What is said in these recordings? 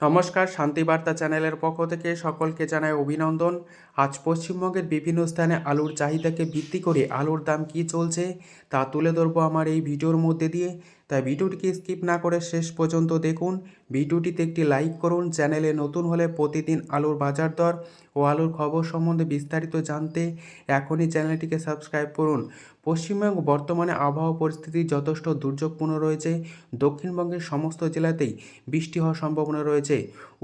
নমস্কার শান্তিবার্তা চ্যানেলের পক্ষ থেকে সকলকে জানায় অভিনন্দন। আজ পশ্চিমবঙ্গের বিভিন্ন স্থানে আলুর চাহিদাকে ভিত্তি করে আলুর দাম কী চলছে তা তুলে ধরবো আমার এই ভিডিওর মধ্যে দিয়ে। তাই ভিডিওটিকে স্কিপ না করে শেষ পর্যন্ত দেখুন। ভিডিওটিতে একটি লাইক করুন। চ্যানেলে নতুন হলে প্রতিদিন আলুর বাজার দর ও আলুর খবর সম্বন্ধে বিস্তারিত জানতে এখনই চ্যানেলটিকে সাবস্ক্রাইব করুন। পশ্চিমবঙ্গ বর্তমানে আবহাওয়া পরিস্থিতি যথেষ্ট দুর্যোগপূর্ণ রয়েছে। দক্ষিণবঙ্গের সমস্ত জেলাতেই বৃষ্টি হওয়ার সম্ভাবনা রয়েছে।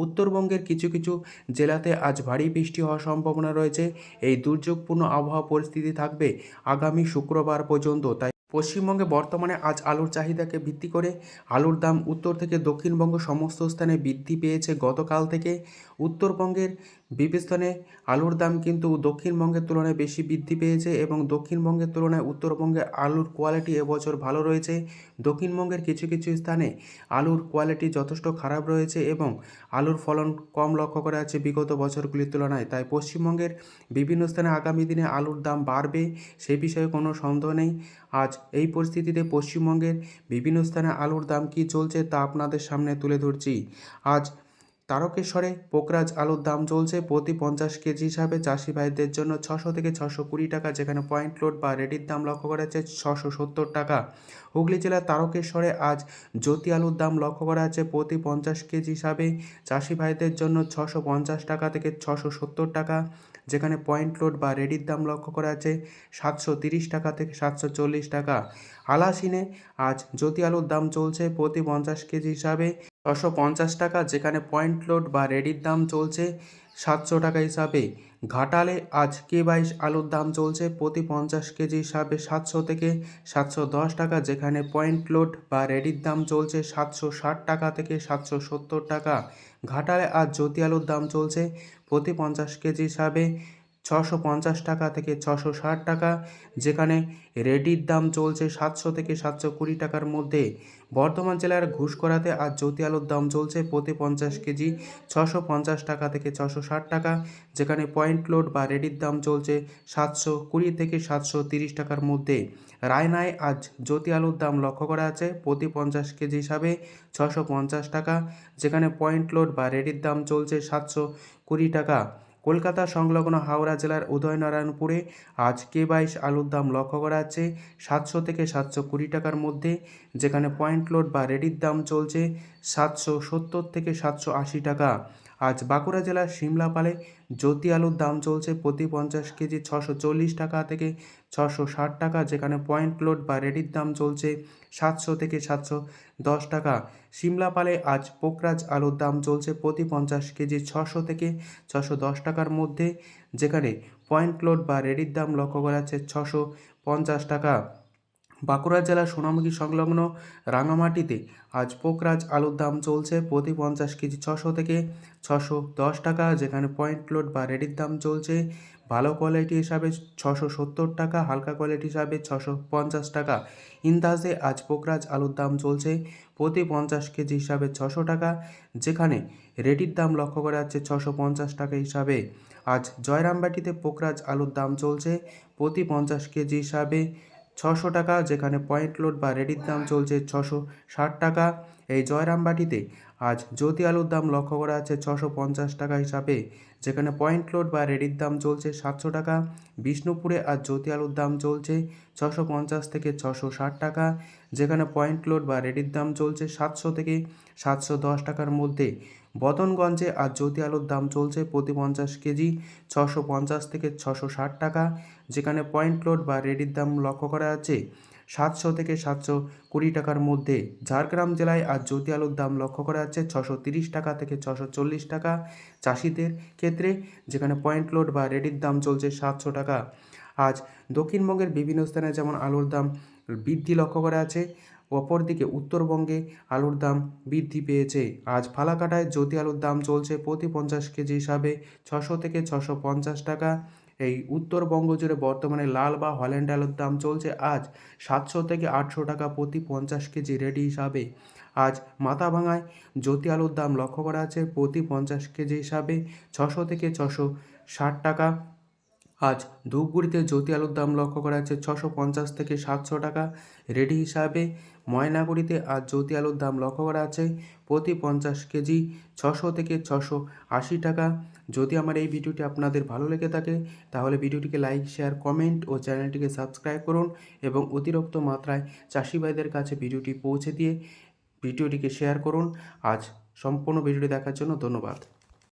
উত্তরবঙ্গের কিছু কিছু জেলাতে আজ ভারী বৃষ্টি হওয়ার সম্ভাবনা রয়েছে। এই দুর্যোগপূর্ণ আবহাওয়া পরিস্থিতি থাকবে আগামী শুক্রবার পর্যন্ত, তাই পশ্চিমবঙ্গে বর্তমানে আজ আলুর চাহিদাকে ভিত্তি করে আলুর দাম উত্তর থেকে দক্ষিণবঙ্গ সমস্ত স্থানে বৃদ্ধি পেয়েছে গতকাল থেকে। উত্তরবঙ্গের বিবেচনে আলুর দাম কিন্তু দক্ষিণবঙ্গের তুলনায় বেশি বৃদ্ধি পেয়েছে এবং দক্ষিণবঙ্গের তুলনায় উত্তরবঙ্গে আলুর কোয়ালিটি এবছর ভালো রয়েছে। দক্ষিণবঙ্গের কিছু কিছু স্থানে আলুর কোয়ালিটি যথেষ্ট খারাপ রয়েছে এবং আলুর ফলন কম লক্ষ্য করা যাচ্ছে বিগত বছরগুলির তুলনায়। তাই পশ্চিমবঙ্গের বিভিন্ন স্থানে আগামী দিনে আলুর দাম বাড়বে সে বিষয়ে কোনো সন্দেহ নেই। আজ এই পরিস্থিতিতে পশ্চিমবঙ্গের বিভিন্ন স্থানে আলুর দাম কী চলছে তা আপনাদের সামনে তুলে ধরছি। আজ তারকেশ্বরে পোকরাজ আলুর দাম চলছে প্রতি পঞ্চাশ কেজি হিসাবে চাষি ভাইদের জন্য ছশো থেকে ছশো কুড়ি টাকা, যেখানে পয়েন্ট লোড বা রেডির দাম লক্ষ্য করা যাচ্ছে ছশো সত্তর টাকা। হুগলি জেলার তারকেশ্বরে আজ জ্যোতি আলুর দাম লক্ষ্য করা যাচ্ছে প্রতি পঞ্চাশ কেজি হিসাবে চাষি ভাইদের জন্য ছশো পঞ্চাশ টাকা থেকে ছশো সত্তর টাকা, যেখানে পয়েন্ট লোড বা রেডির দাম লক্ষ্য করা আছে সাতশো তিরিশ টাকা থেকে সাতশো চল্লিশ টাকা। আলাসিনে আজ জ্যোতি আলুর দাম চলছে প্রতি পঞ্চাশ কেজি হিসাবে ছশো পঞ্চাশ টাকা, যেখানে পয়েন্ট লোড বা রেডির দাম চলছে সাতশো টাকা হিসাবে। ঘাটালে আজ কে বাইশ আলুর দাম চলছে প্রতি পঞ্চাশ কেজি হিসাবে সাতশো থেকে সাতশো দশ টাকা, যেখানে পয়েন্ট লোড বা রেডির দাম চলছে সাতশো ষাট টাকা থেকে সাতশো সত্তর টাকা। ঘাটালে আজ জ্যোতি আলুর দাম চলছে প্রতি পঞ্চাশ কেজি হিসাবে ছশো পঞ্চাশ টাকা থেকে ছশো ষাট টাকা, যেখানে রেডির দাম চলছে সাতশো থেকে সাতশো কুড়ি টাকার মধ্যে। বর্ধমান জেলার ঘুষকরাতে আজ জ্যোতি আলুর দাম চলছে প্রতি পঞ্চাশ কেজি ছশো পঞ্চাশ টাকা থেকে ছশো ষাট টাকা, যেখানে পয়েন্ট লোড বা রেডির দাম চলছে সাতশো কুড়ি থেকে সাতশো তিরিশ টাকার মধ্যে। রায়নায় আজ জ্যোতি আলুর দাম লক্ষ্য করা আছে প্রতি পঞ্চাশ কেজি হিসাবে ছশো পঞ্চাশ টাকা, যেখানে পয়েন্ট লোড বা রেডির দাম চলছে সাতশো কুড়ি টাকা। কলকাতা সংলগ্ন হাওড়া জেলার উদয়নারায়ণপুরে আজ কে বাইশ আলুর দাম লক্ষ্য করা যাচ্ছে। সাতশো থেকে সাতশো কুড়ি টাকার মধ্যে, যেখানে পয়েন্ট লোড বা রেডির দাম চলছে সাতশো সত্তর থেকে সাতশো আশি টাকা। আজ বাঁকুড়া জেলার সিমলাপালে জ্যোতি আলুর দাম চলছে প্রতি পঞ্চাশ কেজি ছশো চল্লিশ টাকা থেকে ছশো ষাট টাকা, যেখানে পয়েন্ট লোড বা রেডির দাম চলছে সাতশো থেকে সাতশো দশ টাকা। সিমলাপালে আজ পোকরাজ আলুর দাম চলছে প্রতি পঞ্চাশ কেজি ছশো থেকে ছশো দশ টাকার মধ্যে, যেখানে পয়েন্ট লোড বা রেডির দাম লক্ষ্য করা যাচ্ছে ছশো পঞ্চাশ টাকা। বাঁকুড়া জেলার সোনামুখী সংলগ্ন রাঙামাটিতে আজ পোকরাজ আলুর দাম চলছে প্রতি পঞ্চাশ কেজি ছশো থেকে ছশো দশ টাকা, যেখানে পয়েন্ট লোড বা রেডির দাম চলছে ভালো কোয়ালিটি হিসাবে ছশো সত্তর টাকা, হালকা কোয়ালিটি হিসাবে ছশো পঞ্চাশ টাকা। ইন্দাজে আজ পোকরাজ আলুর দাম চলছে প্রতি পঞ্চাশ কেজি হিসাবে ছশো টাকা, যেখানে রেডির দাম লক্ষ্য করা যাচ্ছে ছশো পঞ্চাশ টাকা হিসাবে। আজ জয়রামবাটিতে পোকরাজ আলুর দাম চলছে প্রতি পঞ্চাশ কেজি হিসাবে ছশো টাকা যেখানে পয়েন্ট লোড বা রেডির দাম চলছে ছশো ষাট টাকা। এই জয়রামবাটিতে আজ জ্যোতি আলুর দাম লক্ষ্য করা আছে ছশো পঞ্চাশ টাকা হিসাবে, যেখানে পয়েন্ট লোড বা রেডির দাম চলছে সাতশো টাকা, বিষ্ণুপুরে আজ জ্যোতি আলুর দাম চলছে ছশো পঞ্চাশ থেকে ছশো ষাট টাকা, যেখানে পয়েন্ট লোড বা রেডির দাম চলছে সাতশো থেকে সাতশো দশ টাকার মধ্যে। বদনগঞ্জে আজ জ্যোতি আলুর দাম চলছে প্রতি পঞ্চাশ কেজি ছশো পঞ্চাশ থেকে ছশো ষাট টাকা, যেখানে পয়েন্ট লোড বা রেডির দাম লক্ষ্য করা যাচ্ছে সাতশো থেকে সাতশো কুড়ি টাকার মধ্যে। ঝাড়গ্রাম জেলায় আজ জ্যোতি আলুর দাম লক্ষ্য করা যাচ্ছে ছশো তিরিশ টাকা থেকে ছশো চল্লিশ টাকা। চাষিদের ক্ষেত্রে যেখানে পয়েন্ট লোড বা রেডির দাম চলছে সাতশো টাকা। আজ দক্ষিণবঙ্গের বিভিন্ন স্থানে যেমন আলুর দাম বৃদ্ধি লক্ষ্য করা আছে অপরদিকে উত্তরবঙ্গে আলুর দাম বৃদ্ধি পেয়েছে। আজ ফালাকাটায় জ্যোতি আলুর দাম চলছে প্রতি পঞ্চাশ কেজি হিসাবে ছশো থেকে ছশো পঞ্চাশ টাকা। এই উত্তরবঙ্গ জুড়ে বর্তমানে লাল বা হল্যান্ড আলুর দাম চলছে আজ সাতশো থেকে আটশো টাকা প্রতি পঞ্চাশ কেজি রেডি হিসাবে। আজ মাথাভাঙায় জ্যোতি আলুর দাম লক্ষ্য করা আছে প্রতি পঞ্চাশ কেজি হিসাবে ছশো থেকে ছশো ষাট টাকা। আজ ধূপগুড়িতে জ্যোতি আলুর দাম লক্ষ্য করা যাচ্ছে ছশো পঞ্চাশ থেকে সাতশো টাকা। রেডি হিসাবে ময়নাগুড়িতে আজ জ্যোতি আলুর দাম লক্ষ্য করা আছে প্রতি পঞ্চাশ কেজি ছশো থেকে ছশো আশি টাকা। যদি আমার এই ভিডিওটি আপনাদের ভালো লেগে থাকে, তাহলে ভিডিওটিকে লাইক, শেয়ার, কমেন্ট ও চ্যানেলটিকে সাবস্ক্রাইব করুন এবং অতিরিক্ত মাত্রায় চাষি ভাইদের কাছে ভিডিওটি পৌঁছে দিয়ে ভিডিওটিকে শেয়ার করুন। আজ সম্পূর্ণ ভিডিওটি দেখার জন্য ধন্যবাদ।